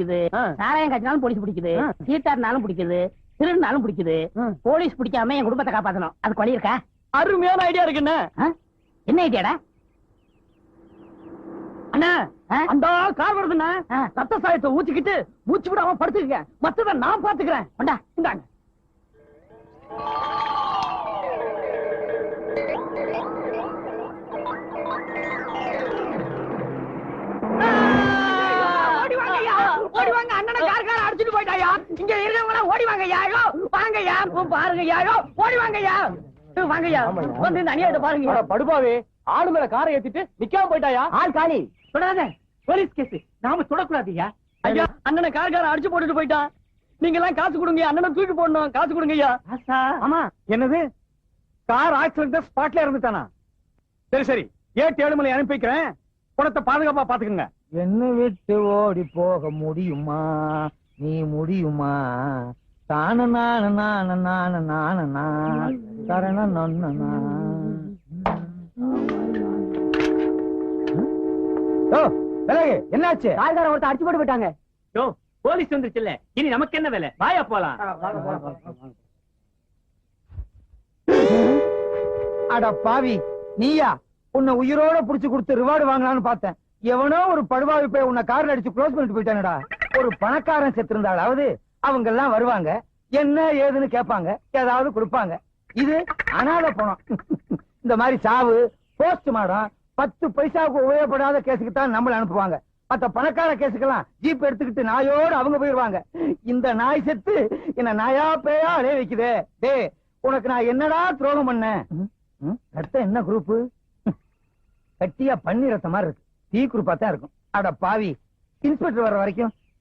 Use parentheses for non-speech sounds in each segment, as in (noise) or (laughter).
பிடிக்குது. சாராயம் காய்ச்சினாலும் போலீஸ் பிடிக்குது. சீட்டாடினாலும் பிடிக்குது. திருடினாலும் பிடிக்குது. போலீஸ் பிடிக்காம என் குடும்பத்தை காப்பாத்தணும். அதுக்கு வழி இருக்கா? அருமையான ஐடியா இருக்குண்ணே? என்ன? ஐடியாடா அண்ணா? அந்த கார் வருதுண்ணா. ரத்த சாயத்தை ஊத்திக்கிட்டு மூச்சு விடாம படுத்துக்க மத்தத நான் பாத்துக்கிறேன். இந்தாங்க. இங்க இருக்கவங்க ஓடி வாங்கய்யா ஐயோ வாங்கய்யா பாருங்கய்யா ஐயோ ஓடி வாங்கய்யா. வாங்கய்யா வந்து இந்த அநியாயத்தை பாருங்க படுபாவே ஆளு மேல காரை ஏத்திட்டு நிக்காம போயிட்டாயா? ஆள் காலி. தொடாத போலீஸ் கேஸ். நாம தொடக்கூடாதுயா ஐயா அண்ணனை கார்கார அடிச்சு போட்டுட்டு போயிட்டான் நீங்க எல்லாம் காசு கொடுங்க அண்ணனை தூக்கி போடணும். காசு கொடுங்க ஐயா ஆமா. என்னது? கார் ஆக்சிடென்ட் ஸ்பாட்ல இறந்துட்டானா? சரி சரி. ஏட்டு ஏழுமலை அனுப்பி வைக்கிறேன் குணத்தை பாதுகாப்பா பாத்துக்கங்க. என்ன விட்டு ஓடி போக முடியுமா? நீ முடியுமா? தான நான நான நான நான நா தரண நொன்னா என்னாச்சு? கார்கார ஒருத்தர் அடிச்சு போட்டு போயிட்டாங்க. யோ போலீஸ் வந்துருச்சுல்ல. இனி நமக்கு என்ன வேலை? வாயா போலாம். அட பாவி நீயா? உன்னை உயிரோட புடிச்சு கொடுத்து ரிவார்டு வாங்கலாம்னு பார்த்தேன். எவனோ ஒரு படுவாவி போய் உன்னை கார்ல அடிச்சு க்ளோஸ் பண்ணிட்டு போயிட்டானடா. ஒரு பணக்காரன் செத்திருந்தாலாவது அவங்க எல்லாம் வருவாங்க. என்ன ஏதுன்னு கேட்பாங்க. ஏதாவது கொடுப்பாங்க. இது அனாதை பணம். (laughs) இந்த மாதிரி சாவு போஸ்ட் மாடம் பத்து பைசாவுக்கு உபயோகப்படாத கேஸுக்கு தான் நம்மள அனுப்புவாங்க. மத்த பணக்கார கேஸுக்கெல்லாம் ஜீப் எடுத்துக்கிட்டு நாயோடு அவங்க போயிருவாங்க. இந்த நாய் செத்து என்ன நாயா பேயா அலைய வைக்குதே. டேய் உனக்கு நான் என்னடா துரோகம் பண்ணேன்? ரத்தம் என்ன குரூப் கட்டியா பன்னி ரத்தம் மாதிரி இருக்கு. டீ குரூப்பா தான் இருக்கும். அட பாவி இன்ஸ்பெக்டர் வர வரைக்கும்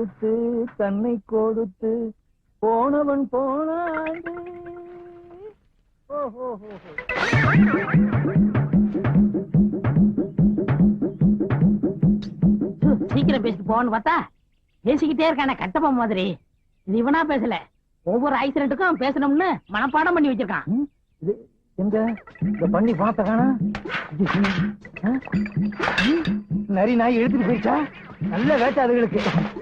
எடுத்து தன்னை கொடுத்து போனவன் போனாண்டு ஓஹோ சீக்கிரம் பேசிட்டு போன்னு பார்த்தா பேசிக்கிட்டே இருக்கானே கட்டப்ப மாதிரி. இது இவனா பேசல. ஒவ்வொரு ஆக்சிடென்ட்டுக்கும் பேசணும்னு மனப்பாடம் பண்ணி வச்சிருக்கான். இது எங்க? இந்த பண்ணி? ம், நரி நாய் இழுத்துட்டு போயிடுச்சா? நல்ல வேட்டை அதுகளுக்கு.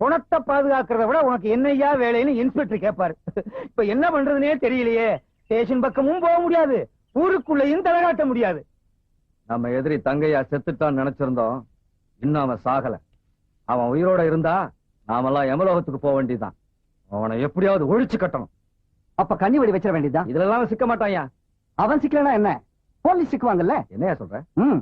பணத்தை பாதுகாக்கிறத விட உனக்கு என்னையா வேலைன்னு இன்ஸ்பெக்டர் கேட்பாரு இப்ப என்ன பண்றதுனே தெரியலையே. ஸ்டேஷன் பக்கமும் போக முடியாது. ஊருக்குள்ளேயும் தலைகாட்ட முடியாது. நம்ம எதிரி தங்கையா செத்துட்டான்னு நினைச்சிருந்தோம். இன்னும் அவன் சாகல. அவன் உயிரோட இருந்தா நாமெல்லாம் எமலோகத்துக்கு போக வேண்டியதுதான். அவனை எப்படியாவது ஒழிச்சு கட்டணும். அப்ப கண்ணி வெடி வச்சிட வேண்டியதுதான். இதுல எல்லாம் அவன் சிக்க மாட்டான்யா அவன் சிக்கலனா என்ன? போலீஸ் சிக்குவாங்கல்ல? என்னையா சொல்ற? ம்.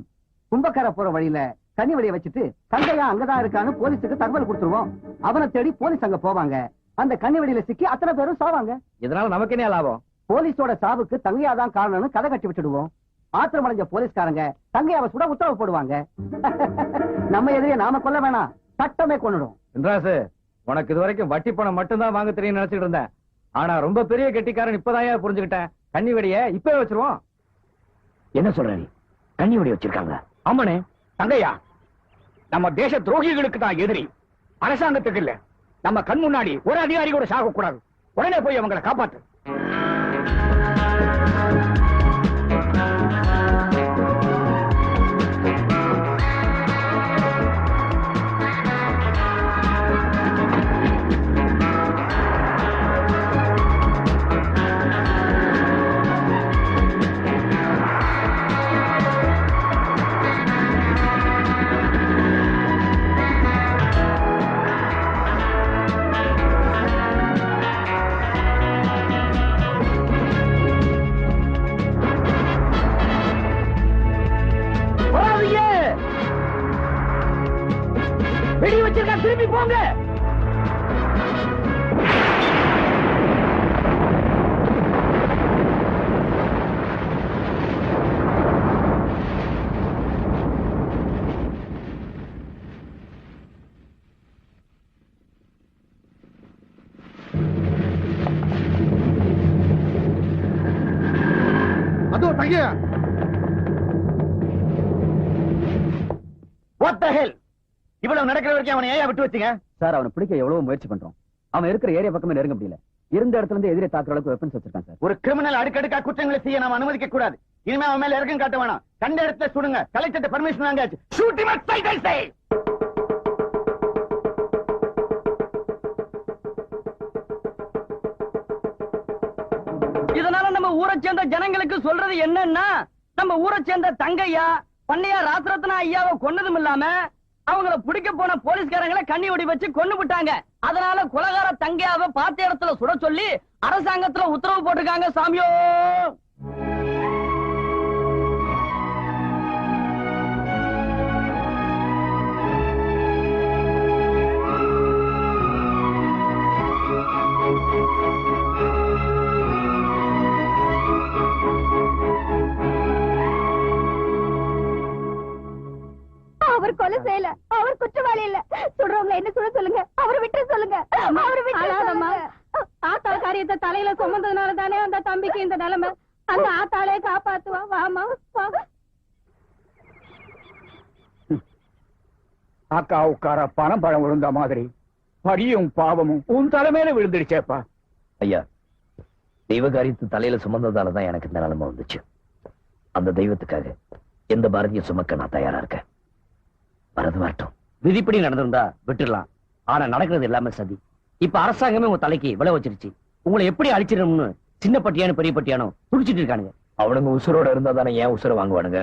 கும்பக்கார போற வழியில கண்ணி வெடிய வச்சுட்டு தங்கையா அங்கதான் இருக்கான்னு போலீஸுக்கு தகவல் கொடுத்துருவோம். அவனை தேடி போலீஸ் அங்க போவாங்க. அந்த கண்ணி வெடியில சிக்கி அத்தனை பேரும் சாவாங்க. இதனால நமக்கு என்ன லாபம்? போலீஸோட சாவுக்கு தங்கையா தான் காரணம்னு கதை கட்டி விட்டுடுவோம். ஆத்திரமடைஞ்ச போலீஸ்காரங்க தங்கையாவை சுட உத்தரவு போடுவாங்க. (laughs) நம்ம எதிரே நாம கொல்ல வேணாம். சட்டமே கொண்டுடும் இன்றாசு உனக்கு இது வரைக்கும் வட்டி பணம் மட்டும்தான் வாங்க தெரியும் நினைச்சிட்டு இருந்தேன். ஆனா ரொம்ப பெரிய கெட்டிக்காரன் இப்பதான் புரிஞ்சுக்கிட்டேன். கண்ணி வெடிய இப்பவே வச்சிருவோம். என்ன சொல்ற நீ? கண்ணி வெடி வச்சிருக்காங்க ஆமாண்ணே. தங்கையா? நம்ம தேச துரோகிகளுக்கு தான் எதிரி. அரசாங்கத்துக்கு இல்ல. நம்ம கண் முன்னாடி ஒரு அதிகாரி கூட சாக கூடாது உடனே போய் அவங்களை காப்பாத்து. போங்க. அதோ தங்கையா. வாட் த ஹெல் இவ்வளவு நடக்கிற வரைக்கும் அவனை ஏன் விட்டு வச்சீங்க? சார் அவனை பிடிக்க எவ்வளவு முயற்சி பண்றோம். அவன் இருக்கிற ஏரியா பக்கமே நெருங்க முடியல. இருந்த இடத்துல இருந்து எதிரே தாக்குற அளவுக்கு வெப்பன்ஸ் வச்சிருக்கான் சார். ஒரு கிரிமினல் அடுக்கடுக்கா குற்றங்களை செய்ய நாம அனுமதிக்க கூடாது. இனிமே அவன் மேல இறக்கம் காட்ட வேணாம். கண்ட இடத்துல சுடுங்க. கலெக்டர் பர்மிஷன் வாங்காச்சு ஷூட் ஹிம் அட் சைட் சே இதனால நம்ம ஊரை சேர்ந்த ஜனங்களுக்கு சொல்றது என்னன்னா நம்ம ஊரை சேர்ந்த தங்கையா பண்ணையா ராசரத்னா ஐயாவை கொன்னதும் இல்லாம அவங்கள பிடிக்க போன போலீஸ்காரங்களை கண்ணி ஒடி வச்சு கொண்டு விட்டாங்க. அதனால குலகார தங்கையாவை பார்த்த இடத்துல சுட சொல்லி அரசாங்கத்துல உத்தரவு போட்டிருக்காங்க சாமியோ! அவர் கொலை செய்யல. அவர் குற்றவாளி இல்ல. சொல்றவங்க என்ன சொல்ல சொல்லுங்க? அவரை விட்டு சொல்லுங்க. அவரை விட்டு. ஆத்தா காரியத்தை தலையில சுமந்ததுனால தானே அந்த தம்பிக்கு இந்த நிலைமை. அந்த ஆத்தாளே காப்பாத்துவா. வாமா வா. அக்கா உட்கார பணம் பழம் விழுந்த மாதிரி படியும் பாவமும் உன் தலைமையில விழுந்துடுச்சேப்பா. ஐயா தெய்வ காரியத்தை தலையில சுமந்ததால தான் எனக்கு இந்த நிலைமை வந்துச்சு. அந்த தெய்வத்துக்காக எந்த பாரதியும் சுமக்க நான் தயாரா இருக்கேன். வரது வரட்டும் விதிப்படி நடந்திருந்தா விட்டுடலாம் ஆனா நடக்கிறது எல்லாமே சதி. இப்ப அரசாங்கமே உங்க தலைக்கு விளை வச்சிருச்சு. உங்களை எப்படி அழிச்சிடணும்னு சின்ன பட்டியானு பெரிய பட்டியானோ துடிச்சிட்டு இருக்கானுங்க. அவனுங்க உசுரோட இருந்தா தானே ஏன் உசுர வாங்குவானுங்க?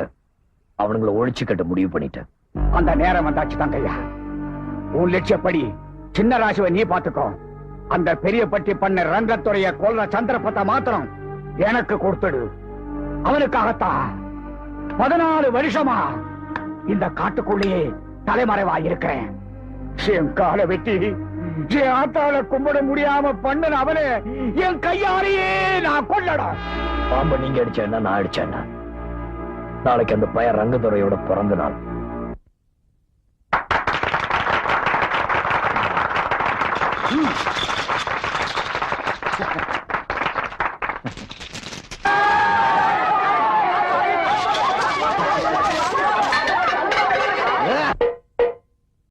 அவனுங்கள ஒழிச்சு கட்ட முடிவு பண்ணிட்டேன். அந்த நேரம் வந்தாச்சு தங்கையா உன் லட்சியப்படி சின்ன ராசுவை நீ பாத்துக்கோ அந்த பெரிய பட்டி பண்ண ரங்கத்துறைய கொல்ற சந்திரபத்தை மாத்திரம் எனக்கு கொடுத்துடு. அவனுக்காகத்தான். பதினாலு வருஷமா இந்த காட்டுக்குள்ளேயே தலைமறைவா இருக்கிறேன். என் காலை வெட்டி என் ஆத்தால கும்பிட முடியாம பண்ணன அவனே என் கையாலேயே நான் கொல்லடா. பாம்பை நீங்க அடிச்சேன்னா நான் அடிச்சேன்னா. நாளைக்கு அந்த பையன் ரங்கத்துறையோட பிறந்த நாள்.